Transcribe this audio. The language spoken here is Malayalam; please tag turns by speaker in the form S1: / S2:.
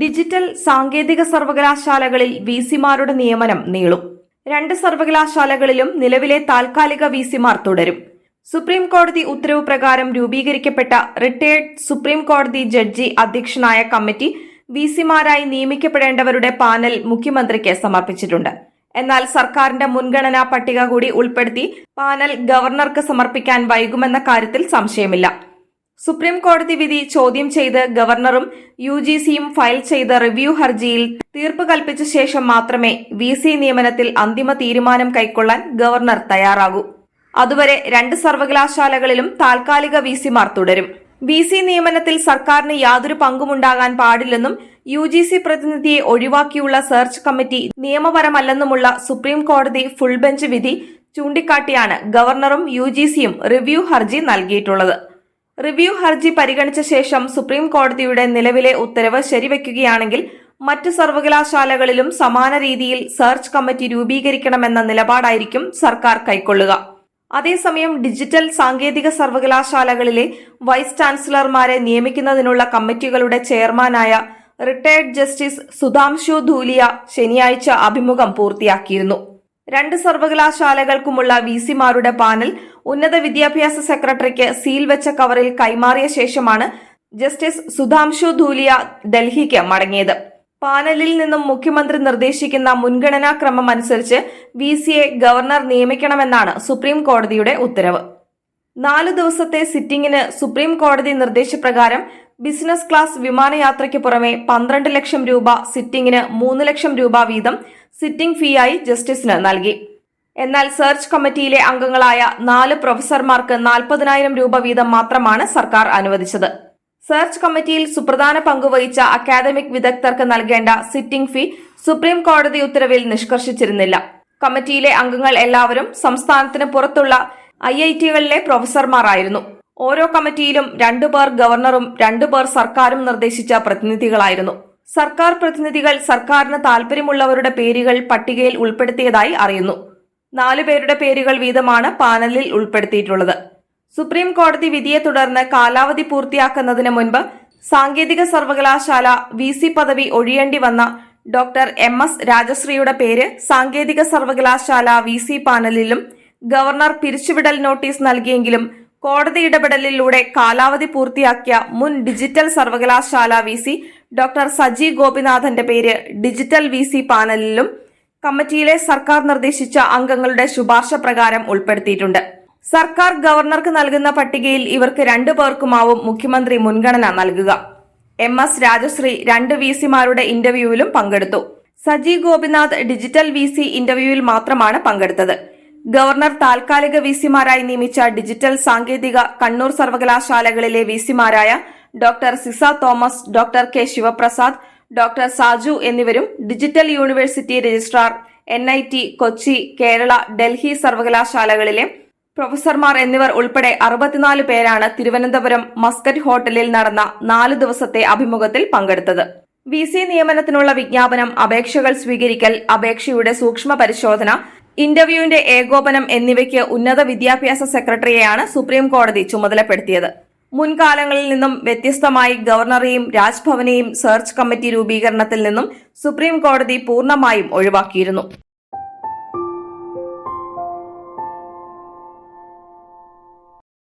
S1: ഡിജിറ്റൽ സാങ്കേതിക സർവകലാശാലകളിൽ വിസിമാരുടെ നിയമനം നീളും. രണ്ട് സർവകലാശാലകളിലും നിലവിലെ താൽക്കാലിക വിസിമാർ തുടരും. സുപ്രീം കോടതി ഉത്തരവ് പ്രകാരം രൂപീകരിക്കപ്പെട്ട റിട്ടയേർഡ് സുപ്രീം കോടതി ജഡ്ജി അധ്യക്ഷനായ കമ്മിറ്റി വിസിമാരായി നിയമിക്കപ്പെടേണ്ടവരുടെ പാനൽ മുഖ്യമന്ത്രിക്ക് സമർപ്പിച്ചിട്ടുണ്ട്. എന്നാൽ സർക്കാരിന്റെ മുൻഗണനാ പട്ടിക കൂടി ഉൾപ്പെടുത്തി പാനൽ ഗവർണർക്ക് സമർപ്പിക്കാൻ വൈകുമെന്ന കാര്യത്തിൽ സംശയമില്ല. സുപ്രീം കോടതി വിധി ചോദ്യം ചെയ്ത് ഗവർണറും യു ജി സിയും ഫയൽ ചെയ്ത റിവ്യൂ ഹർജിയിൽ തീർപ്പ് കൽപ്പിച്ച ശേഷം മാത്രമേ വി സി നിയമനത്തിൽ അന്തിമ തീരുമാനം കൈക്കൊള്ളാൻ ഗവർണർ തയ്യാറാകൂ. അതുവരെ രണ്ട് സർവകലാശാലകളിലും താൽക്കാലിക വി സിമാർ തുടരും. വി സി നിയമനത്തിൽ സർക്കാരിന് യാതൊരു പങ്കുമുണ്ടാകാൻ പാടില്ലെന്നും യു ജി സി പ്രതിനിധിയെ ഒഴിവാക്കിയുള്ള സെർച്ച് കമ്മിറ്റി നിയമപരമല്ലെന്നുമുള്ള സുപ്രീം കോടതി ഫുൾ ബെഞ്ച് വിധി ചൂണ്ടിക്കാട്ടിയാണ് ഗവർണറും യു ജി സിയും റിവ്യൂ ഹർജി നൽകിയിട്ടുള്ളത്. റിവ്യൂ ഹർജി പരിഗണിച്ച ശേഷം സുപ്രീം കോടതിയുടെ നിലവിലെ ഉത്തരവ് ശരിവയ്ക്കുകയാണെങ്കിൽ മറ്റ് സർവകലാശാലകളിലും സമാന രീതിയിൽ സെർച്ച് കമ്മിറ്റി രൂപീകരിക്കണമെന്ന നിലപാടായിരിക്കും സർക്കാർ കൈക്കൊള്ളുക. അതേസമയം ഡിജിറ്റൽ സാങ്കേതിക സർവകലാശാലകളിലെ വൈസ് ചാൻസലർമാരെ നിയമിക്കുന്നതിനുള്ള കമ്മിറ്റികളുടെ ചെയർമാനായ റിട്ടയർഡ് ജസ്റ്റിസ് സുധാംശു ധൂലിയ ശനിയാഴ്ച അഭിമുഖം പൂർത്തിയാക്കിയിരുന്നു. രണ്ട് സർവകലാശാലകൾക്കുമുള്ള വി സിമാരുടെ പാനൽ ഉന്നത വിദ്യാഭ്യാസ സെക്രട്ടറിക്ക് സീൽ വെച്ച കവറിൽ കൈമാറിയ ശേഷമാണ് ജസ്റ്റിസ് സുധാംശു ധൂലിയ ഡൽഹിക്ക് മടങ്ങിയത്. പാനലിൽ നിന്നും മുഖ്യമന്ത്രി നിർദ്ദേശിക്കുന്ന മുൻഗണനാ ക്രമം അനുസരിച്ച് വി സിയെ ഗവർണർ നിയമിക്കണമെന്നാണ് സുപ്രീം കോടതിയുടെ ഉത്തരവ്. നാല് ദിവസത്തെ സിറ്റിംഗിന് സുപ്രീം കോടതി നിർദ്ദേശപ്രകാരം ബിസിനസ് ക്ലാസ് വിമാനയാത്രയ്ക്ക് പുറമെ പന്ത്രണ്ട് ലക്ഷം രൂപ സിറ്റിംഗിന് മൂന്ന് ലക്ഷം രൂപ വീതം സിറ്റിംഗ് ഫീയായി ജസ്റ്റിസിന് നൽകി. എന്നാൽ സെർച്ച് കമ്മിറ്റിയിലെ അംഗങ്ങളായ നാല് പ്രൊഫസർമാർക്ക് നാൽപ്പതിനായിരം രൂപ വീതം മാത്രമാണ് സർക്കാർ അനുവദിച്ചത്. സെർച്ച് കമ്മിറ്റിയിൽ സുപ്രധാന പങ്കുവഹിച്ച അക്കാദമിക് വിദഗ്ധർക്ക് നൽകേണ്ട സിറ്റിംഗ് ഫീ സുപ്രീം കോടതി ഉത്തരവിൽ നിഷ്കർഷിച്ചിരുന്നില്ല. കമ്മിറ്റിയിലെ അംഗങ്ങൾ എല്ലാവരും സംസ്ഥാനത്തിന് പുറത്തുള്ള ഐ ഐ ടികളിലെ പ്രൊഫസർമാരായിരുന്നു. ഓരോ കമ്മിറ്റിയിലും രണ്ടുപേർ ഗവർണറും രണ്ടുപേർ സർക്കാരും നിർദ്ദേശിച്ച പ്രതിനിധികളായിരുന്നു. സർക്കാർ പ്രതിനിധികൾ സർക്കാരിന് താൽപര്യമുള്ളവരുടെ പേരുകൾ പട്ടികയിൽ ഉൾപ്പെടുത്തിയതായി അറിയുന്നു. നാലുപേരുടെ പേരുകൾ വീതമാണ് പാനലിൽ ഉൾപ്പെടുത്തിയിട്ടുള്ളത്. സുപ്രീം കോടതി വിധിയെ തുടർന്ന് കാലാവധി പൂർത്തിയാക്കുന്നതിന് മുൻപ് സാങ്കേതിക സർവകലാശാല വി സി പദവി ഒഴിയേണ്ടി വന്ന ഡോക്ടർ എം എസ് രാജശ്രീയുടെ പേര് സാങ്കേതിക സർവകലാശാല വി സി പാനലിലും ഗവർണർ പിരിച്ചുവിടൽ നോട്ടീസ് നൽകിയെങ്കിലും കോടതി ഇടപെടലിലൂടെ കാലാവധി പൂർത്തിയാക്കിയ മുൻ ഡിജിറ്റൽ സർവകലാശാല വി സി ഡോക്ടർ സജി ഗോപിനാഥന്റെ പേര് ഡിജിറ്റൽ വി സി പാനലിലും കമ്മിറ്റിയിലെ സർക്കാർ നിർദ്ദേശിച്ച അംഗങ്ങളുടെ ശുപാർശ പ്രകാരം ഉൾപ്പെടുത്തിയിട്ടുണ്ട്. സർക്കാർ ഗവർണർക്ക് നൽകുന്ന പട്ടികയിൽ ഇവർക്ക് രണ്ടു പേർക്കുമാവും മുഖ്യമന്ത്രി മുൻഗണന നൽകുക. എം എസ് രാജശ്രീ രണ്ട് വി സിമാരുടെ ഇന്റർവ്യൂവിലും പങ്കെടുത്തു. Saji Gopinath digital V C ഇന്റർവ്യൂവിൽ മാത്രമാണ് പങ്കെടുത്തത്. ഗവർണർ താൽക്കാലിക വി സിമാരായി നിയമിച്ച ഡിജിറ്റൽ സാങ്കേതിക കണ്ണൂർ സർവകലാശാലകളിലെ V സിമാരായ doctor Ciza Thomas doctor K Sivaprasad doctor Saju എന്നിവരും digital university registrar N I T Kochi Kerala Delhi സർവകലാശാലകളിലെ പ്രൊഫസർമാർ എന്നിവർ ഉൾപ്പെടെ അറുപത്തിനാല് പേരാണ് തിരുവനന്തപുരം മസ്കറ്റ് ഹോട്ടലിൽ നടന്ന നാല് ദിവസത്തെ അഭിമുഖത്തിൽ പങ്കെടുത്തത്. വി സി നിയമനത്തിനുള്ള വിജ്ഞാപനം അപേക്ഷകൾ സ്വീകരിക്കൽ അപേക്ഷയുടെ സൂക്ഷ്മ പരിശോധന ഇന്റർവ്യൂവിന്റെ ഏകോപനം എന്നിവയ്ക്ക് ഉന്നത വിദ്യാഭ്യാസ സെക്രട്ടറിയെയാണ് സുപ്രീം കോടതി ചുമതലപ്പെടുത്തിയത്. മുൻകാലങ്ങളിൽ നിന്നും വ്യത്യസ്തമായി ഗവർണറെയും രാജ്ഭവനെയും സെർച്ച് കമ്മിറ്റി രൂപീകരണത്തിൽ നിന്നും സുപ്രീം കോടതി പൂർണമായും ഒഴിവാക്കിയിരുന്നു.